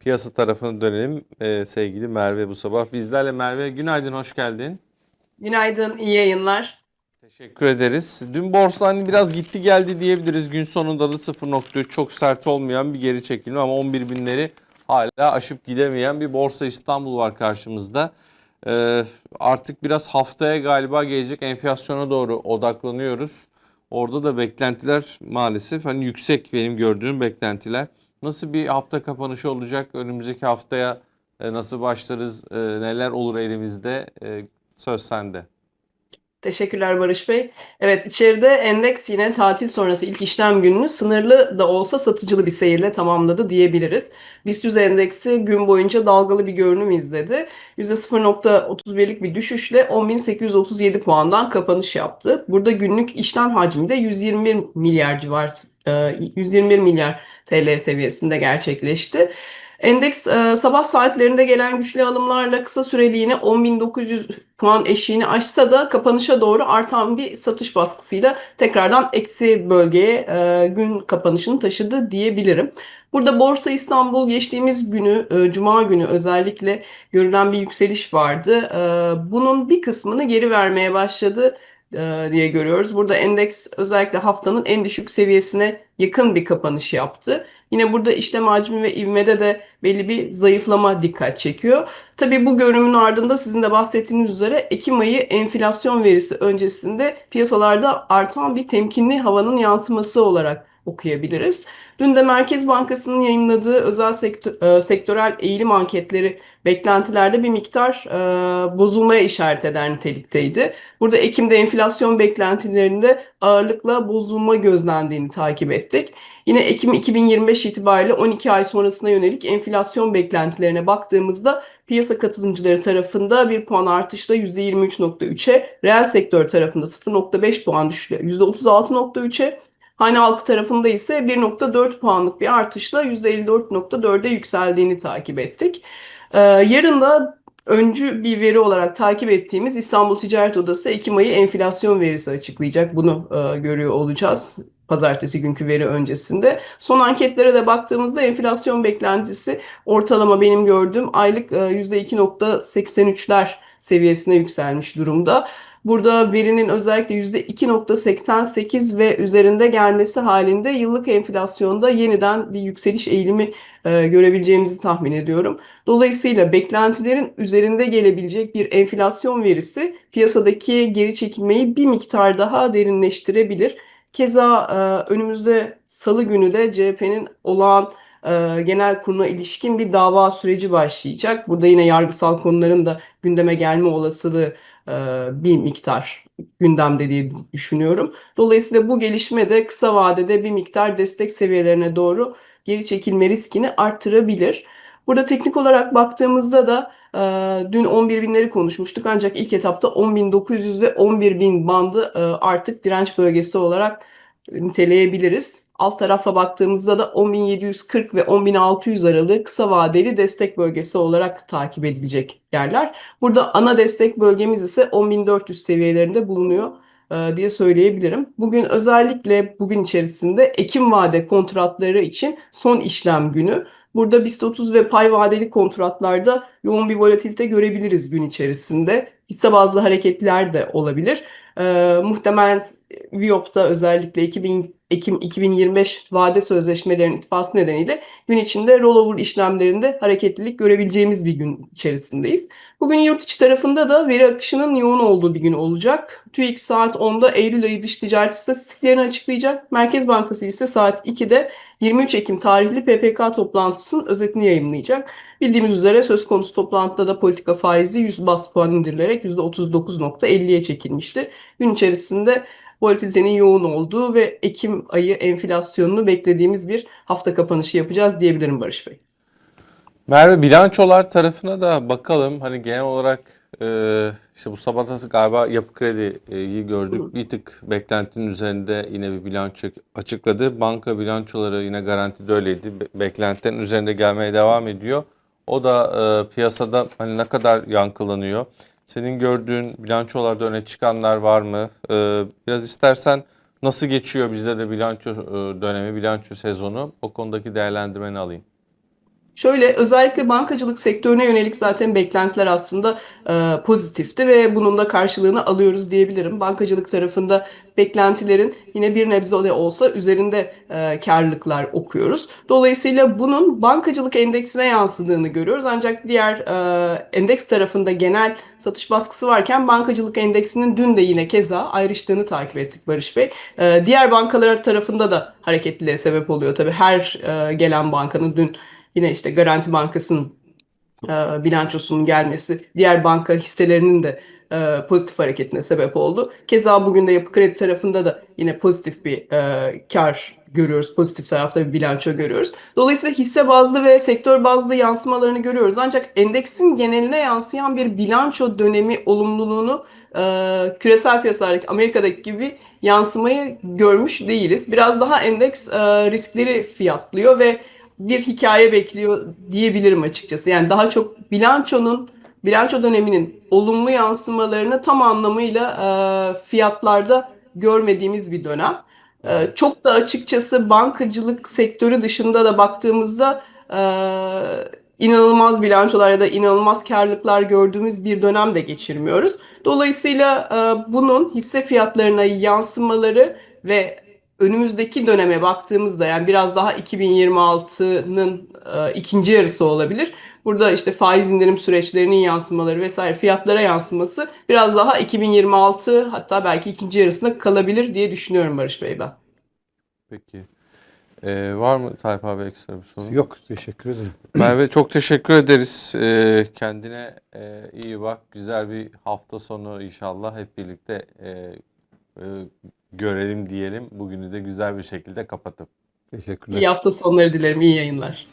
Piyasa tarafına dönelim. Ee, sevgili Merve bu sabah bizlerle. Merve günaydın, hoş geldin. Günaydın, iyi yayınlar. Teşekkür ederiz. Dün borsa hani biraz gitti geldi diyebiliriz. Gün sonunda da 0.3 çok sert olmayan bir geri çekilme ama 11 binleri hala aşıp gidemeyen bir borsa İstanbul var karşımızda. Ee, artık biraz haftaya galiba gelecek enflasyona doğru odaklanıyoruz. Orada da beklentiler maalesef hani yüksek benim gördüğüm beklentiler. Nasıl bir hafta kapanışı olacak? Önümüzdeki haftaya e, nasıl başlarız? E, neler olur elimizde? E, söz sende. Teşekkürler Barış Bey. Evet, içeride endeks yine tatil sonrası ilk işlem gününü sınırlı da olsa satıcılı bir seyirle tamamladı diyebiliriz. BIST 100 endeksi gün boyunca dalgalı bir görünüm izledi. %0.31'lik bir düşüşle 10.837 puandan kapanış yaptı. Burada günlük işlem hacmi de 121 milyar civar, e, 121 milyar TL seviyesinde gerçekleşti. Endeks e, sabah saatlerinde gelen güçlü alımlarla kısa süreli yine 10.900 puan eşiğini aşsa da kapanışa doğru artan bir satış baskısıyla tekrardan eksi bölgeye e, gün kapanışını taşıdı diyebilirim. Burada Borsa İstanbul geçtiğimiz günü, e, Cuma günü özellikle görülen bir yükseliş vardı. E, bunun bir kısmını geri vermeye başladı diye görüyoruz. Burada endeks özellikle haftanın en düşük seviyesine yakın bir kapanış yaptı. Yine burada işlem hacmi ve ivmede de belli bir zayıflama dikkat çekiyor. Tabii bu görünümün ardında sizin de bahsettiğiniz üzere Ekim ayı enflasyon verisi öncesinde piyasalarda artan bir temkinli havanın yansıması olarak okuyabiliriz. Dün de Merkez Bankası'nın yayınladığı özel sektör, e, sektörel eğilim anketleri beklentilerde bir miktar e, bozulmaya işaret eder nitelikteydi. Burada Ekim'de enflasyon beklentilerinde ağırlıkla bozulma gözlendiğini takip ettik. Yine Ekim 2025 itibariyle 12 ay sonrasına yönelik enflasyon beklentilerine baktığımızda piyasa katılımcıları tarafında bir puan artışla %23.3'e, reel sektör tarafında 0.5 puan düşüşle %36.3'e, hane halkı tarafında ise 1.4 puanlık bir artışla %54.4'e yükseldiğini takip ettik. Ee, yarın da öncü bir veri olarak takip ettiğimiz İstanbul Ticaret Odası Ekim ayı enflasyon verisi açıklayacak. Bunu e, görüyor olacağız pazartesi günkü veri öncesinde. Son anketlere de baktığımızda enflasyon beklentisi ortalama benim gördüğüm aylık e, %2.83'ler seviyesine yükselmiş durumda. Burada verinin özellikle %2.88 ve üzerinde gelmesi halinde yıllık enflasyonda yeniden bir yükseliş eğilimi e, görebileceğimizi tahmin ediyorum. Dolayısıyla beklentilerin üzerinde gelebilecek bir enflasyon verisi piyasadaki geri çekilmeyi bir miktar daha derinleştirebilir. Keza e, önümüzde salı günü de CHP'nin olağan e, genel kurula ilişkin bir dava süreci başlayacak. Burada yine yargısal konuların da gündeme gelme olasılığı e, bir miktar gündemde diye düşünüyorum. Dolayısıyla bu gelişme de kısa vadede bir miktar destek seviyelerine doğru geri çekilme riskini arttırabilir. Burada teknik olarak baktığımızda da e, dün 11 binleri konuşmuştuk ancak ilk etapta 10.900 ve 11.000 bandı e, artık direnç bölgesi olarak niteleyebiliriz. Alt tarafa baktığımızda da 10.740 ve 10.600 aralığı kısa vadeli destek bölgesi olarak takip edilecek yerler. Burada ana destek bölgemiz ise 10.400 seviyelerinde bulunuyor e, diye söyleyebilirim. Bugün özellikle bugün içerisinde Ekim vade kontratları için son işlem günü. Burada BIST 30 ve pay vadeli kontratlarda yoğun bir volatilite görebiliriz gün içerisinde. Hisse bazlı hareketler de olabilir. Ee, muhtemel Viyop'ta özellikle 2000, Ekim 2025 vade sözleşmelerinin itfası nedeniyle gün içinde rollover işlemlerinde hareketlilik görebileceğimiz bir gün içerisindeyiz. Bugün yurt içi tarafında da veri akışının yoğun olduğu bir gün olacak. TÜİK saat 10'da Eylül ayı dış ticaret istatistiklerini açıklayacak. Merkez Bankası ise saat 2'de 23 Ekim tarihli PPK toplantısının özetini yayınlayacak. Bildiğimiz üzere söz konusu toplantıda da politika faizi 100 bas puan indirilerek %39.50'ye çekilmişti. Gün içerisinde volatilitenin yoğun olduğu ve Ekim ayı enflasyonunu beklediğimiz bir hafta kapanışı yapacağız diyebilirim Barış Bey. Merve bilançolar tarafına da bakalım. Hani genel olarak e, işte bu sabah galiba Yapı Kredi'yi gördük. Bir tık beklentinin üzerinde yine bir bilanço açıkladı. Banka bilançoları yine garantide öyleydi. Be- Beklentilerin üzerinde gelmeye devam ediyor. O da e, piyasada hani ne kadar yankılanıyor? Senin gördüğün bilançolarda öne çıkanlar var mı? E, biraz istersen Nasıl geçiyor bizde de bilanço e, dönemi, bilanço sezonu? O konudaki değerlendirmeni alayım. Şöyle özellikle bankacılık sektörüne yönelik zaten beklentiler aslında e, pozitifti ve bunun da karşılığını alıyoruz diyebilirim. Bankacılık tarafında beklentilerin yine bir nebze de olsa üzerinde e, karlılıklar okuyoruz. Dolayısıyla bunun bankacılık endeksine yansıdığını görüyoruz. Ancak diğer e, endeks tarafında genel satış baskısı varken bankacılık endeksinin dün de yine keza ayrıştığını takip ettik Barış Bey. E, diğer bankalar tarafında da hareketliliğe sebep oluyor. Tabii her e, gelen bankanın dün Yine işte Garanti Bankası'nın e, bilançosunun gelmesi diğer banka hisselerinin de e, pozitif hareketine sebep oldu. Keza bugün de Yapı Kredi tarafında da yine pozitif bir e, kar görüyoruz. Pozitif tarafta bir bilanço görüyoruz. Dolayısıyla hisse bazlı ve sektör bazlı yansımalarını görüyoruz. Ancak endeksin geneline yansıyan bir bilanço dönemi olumluluğunu e, küresel piyasalardaki Amerika'daki gibi yansımayı görmüş değiliz. Biraz daha endeks e, riskleri fiyatlıyor ve bir hikaye bekliyor diyebilirim açıkçası. Yani daha çok bilançonun, bilanço döneminin olumlu yansımalarını tam anlamıyla e, fiyatlarda görmediğimiz bir dönem. E, çok da açıkçası bankacılık sektörü dışında da baktığımızda e, inanılmaz bilançolar ya da inanılmaz karlılıklar gördüğümüz bir dönem de geçirmiyoruz. Dolayısıyla e, bunun hisse fiyatlarına yansımaları ve önümüzdeki döneme baktığımızda yani biraz daha 2026'nın e, ikinci yarısı olabilir. Burada işte faiz indirim süreçlerinin yansımaları vesaire fiyatlara yansıması biraz daha 2026 hatta belki ikinci yarısında kalabilir diye düşünüyorum Barış Bey ben. Peki. Ee, var mı Tayyip abi ekstra bir soru? Yok teşekkür ederim. Merve çok teşekkür ederiz. Ee, kendine e, iyi bak. Güzel bir hafta sonu inşallah hep birlikte e, e, görelim diyelim. Bugünü de güzel bir şekilde kapatıp. Teşekkürler. İyi hafta sonları dilerim, iyi yayınlar.